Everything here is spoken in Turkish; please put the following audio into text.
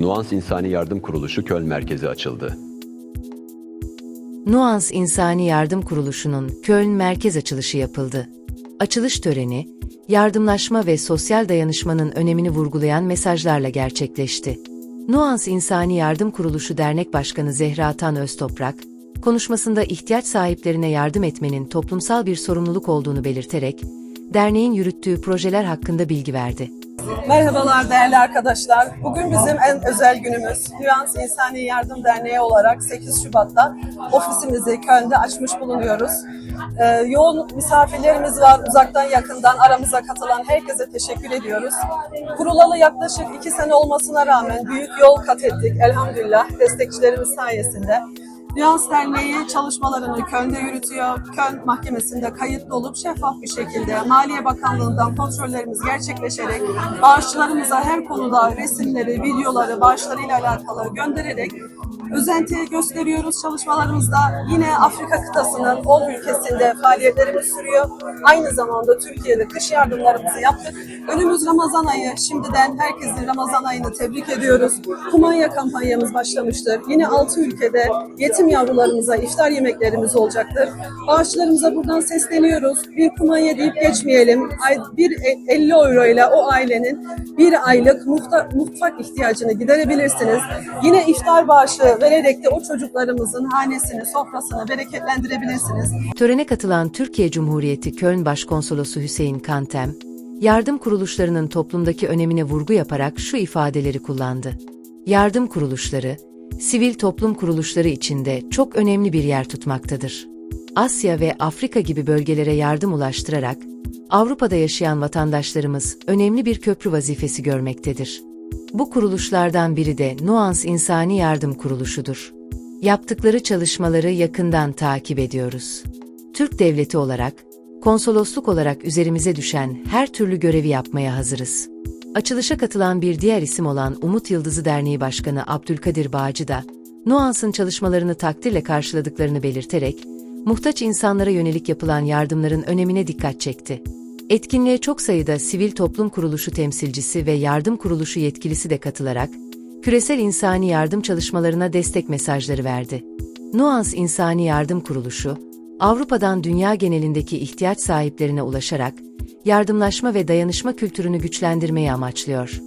Nuans İnsani Yardım Kuruluşu Köln merkezi açıldı. Nuans İnsani Yardım Kuruluşu'nun Köln merkez açılışı yapıldı. Açılış töreni, yardımlaşma ve sosyal dayanışmanın önemini vurgulayan mesajlarla gerçekleşti. Nuans İnsani Yardım Kuruluşu Dernek Başkanı Zehra Tan Öztoprak, konuşmasında ihtiyaç sahiplerine yardım etmenin toplumsal bir sorumluluk olduğunu belirterek, derneğin yürüttüğü projeler hakkında bilgi verdi. Merhabalar değerli arkadaşlar. Bugün bizim en özel günümüz. Nüans İnsani Yardım Derneği olarak 8 Şubat'ta ofisimizi Köln'de açmış bulunuyoruz. Ee, yoğun misafirlerimiz var uzaktan yakından aramıza katılan herkese teşekkür ediyoruz. Kurulalı yaklaşık 2 sene olmasına rağmen büyük yol kat ettik elhamdülillah destekçilerimiz sayesinde. Nüans Derneği çalışmalarını Köln'de yürütüyor. Köln Mahkemesi'nde kayıtlı olup şeffaf bir şekilde Maliye Bakanlığı'ndan kontrollerimiz gerçekleşerek bağışçılarımıza her konuda resimleri, videoları, bağışlarıyla alakalı göndererek özenti gösteriyoruz çalışmalarımızda. Yine Afrika kıtasının 10 ülkesinde faaliyetlerimiz sürüyor. Aynı zamanda Türkiye'de kış yardımlarımızı yaptık. Önümüz Ramazan ayı. Şimdiden herkesin Ramazan ayını tebrik ediyoruz. Kumanya kampanyamız başlamıştır. Yine 6 ülkede yetim yavrularımıza iftar yemeklerimiz olacaktır. Bağışçılarımıza buradan sesleniyoruz. Bir kumanya deyip geçmeyelim. Bir e- 50 euro ile o ailenin bir aylık mutfak ihtiyacını giderebilirsiniz. Yine iftar bağışı vererek de o çocuklarımızın hanesini, sofrasını bereketlendirebilirsiniz. Törene katılan Türkiye Cumhuriyeti Köln Başkonsolosu Hüseyin Kantem, yardım kuruluşlarının toplumdaki önemine vurgu yaparak şu ifadeleri kullandı. Yardım kuruluşları, sivil toplum kuruluşları içinde çok önemli bir yer tutmaktadır. Asya ve Afrika gibi bölgelere yardım ulaştırarak, Avrupa'da yaşayan vatandaşlarımız önemli bir köprü vazifesi görmektedir. Bu kuruluşlardan biri de Nuans İnsani Yardım Kuruluşu'dur. Yaptıkları çalışmaları yakından takip ediyoruz. Türk Devleti olarak, konsolosluk olarak üzerimize düşen her türlü görevi yapmaya hazırız. Açılışa katılan bir diğer isim olan Umut Yıldızı Derneği Başkanı Abdülkadir Bağcı da, Nuans'ın çalışmalarını takdirle karşıladıklarını belirterek, muhtaç insanlara yönelik yapılan yardımların önemine dikkat çekti. Etkinliğe çok sayıda sivil toplum kuruluşu temsilcisi ve yardım kuruluşu yetkilisi de katılarak, küresel insani yardım çalışmalarına destek mesajları verdi. Nuans İnsani Yardım Kuruluşu, Avrupa'dan dünya genelindeki ihtiyaç sahiplerine ulaşarak, yardımlaşma ve dayanışma kültürünü güçlendirmeyi amaçlıyor.